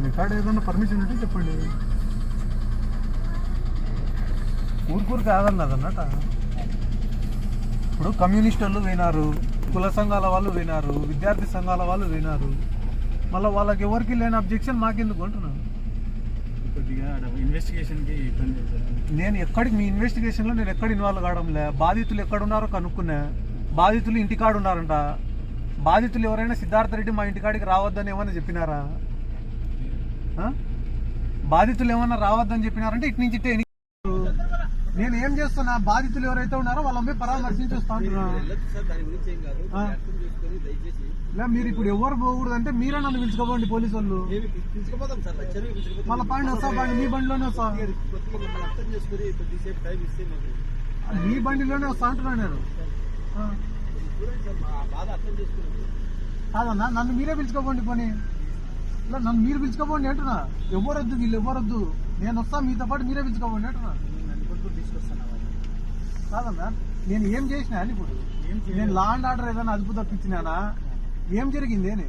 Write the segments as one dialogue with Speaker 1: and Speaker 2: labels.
Speaker 1: మీ కాడ ఏదన్నా పర్మిషన్ ఉంటే చెప్పండి. ఊరుకూరు కాదన్నదన్నట ఇప్పుడు కమ్యూనిస్ట్ వాళ్ళు వినారు కుల సంఘాల వాళ్ళు వినారు విద్యార్థి సంఘాల వాళ్ళు వినారు మళ్ళీ వాళ్ళకి ఎవరికి లేని అబ్జెక్షన్ మాకెందుకు అంటున్నాను నేను ఎక్కడికి మీ ఇన్వెస్టిగేషన్లో నేను ఎక్కడ ఇన్వాల్వ్ కావడంలే బాధితులు ఎక్కడున్నారో కనుక్కున్నా. బాధితులు ఇంటికాడు ఉన్నారంట బాధితులు ఎవరైనా సిద్ధార్థ రెడ్డి మా ఇంటికాడికి రావద్దని ఏమన్నా చెప్పినారా? ఆ? బాధితులు ఏమన్నా రావద్దని చెప్పినారంటే ఇటు నుంచి ఇట్టే నేను ఏం చేస్తున్నా? బాధితులు ఎవరైతే ఉన్నారో వాళ్ళని పోయి పరామర్శించి వస్తా మీరు ఇప్పుడు ఎవరు పోకూడదు అంటే మీరే నన్ను పిలుచుకోపోండి పోలీసు వాళ్ళు మళ్ళీ పాయింట్ వస్తా బండి మీ బండిలోనే వస్తా. మీ బండిలోనే వస్తా అంటున్నా నేను. కాదన్నా నన్ను మీరే పిలుచుకోపోండి పోనీ. ఇలా నన్ను మీరు పిలుచుకోపోండి అంటున్నా. ఎవరొద్దు వీళ్ళు ఎవరొద్దు. నేను వస్తా మీతో పాటు మీరే పిలుచుకోపోండి అంటున్నా. కాదన్నా నేను ఏం చేసినా అని ఇప్పుడు. నేను లా అండ్ ఆర్డర్ ఏదైనా అదుపు తప్పించినానా? ఏం జరిగింది అని.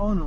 Speaker 1: అవును.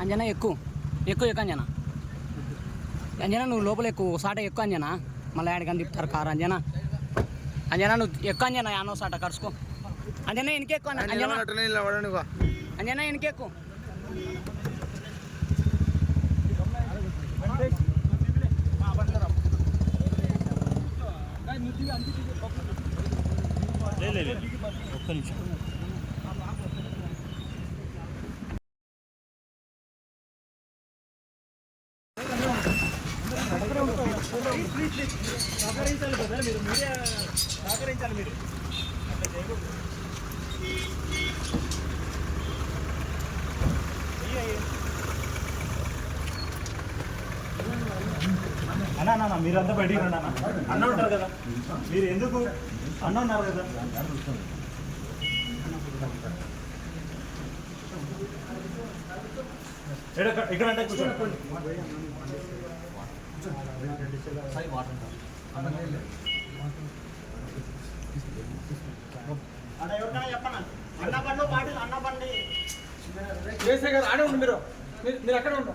Speaker 2: అంజనా ఎక్కువ ఎక్కువ ఎక్కువ అంజనా. అంజనా నువ్వు లోపల ఎక్కువ సాట ఎక్కువ అంజనా. మళ్ళీ ఆడికని తిప్పుతారు కారు అంజనా. అంజనా నువ్వు ఎక్కువ అంజనా యానో సాట కరుచుకో అంజనా ఎనికి ఎక్కువ అన్న. అంజనా అంజనా. ఎనికి ఎక్కువ
Speaker 3: ఒక్క నిమిషం. సహకరించాలి కదా మీరు మీరే సహకరించాలి మీరు అట్లా చేయకూడదు అన్న అన్న, మీరంతా బయటికి రండి అన్న. అన్న ఉంటారు కదా. మీరు ఎందుకు? అన్న ఉన్నారు కదా. ఇక్కడ- ఇక్కడ అంటే కూర్చోండి అన్న ఎవరికైనా చెప్పనా అన్న బండి పాటి అన్న బండి
Speaker 4: వేసే గారు ఆడే ఉండు మీరు మీరు అక్కడే ఉండు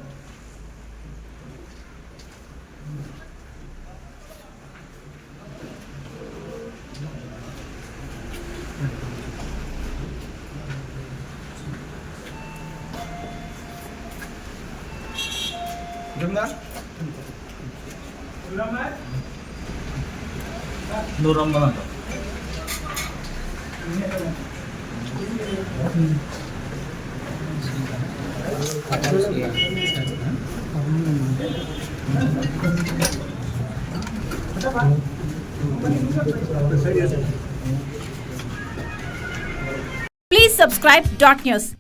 Speaker 3: రమ్మనంట
Speaker 5: Please subscribe dot news.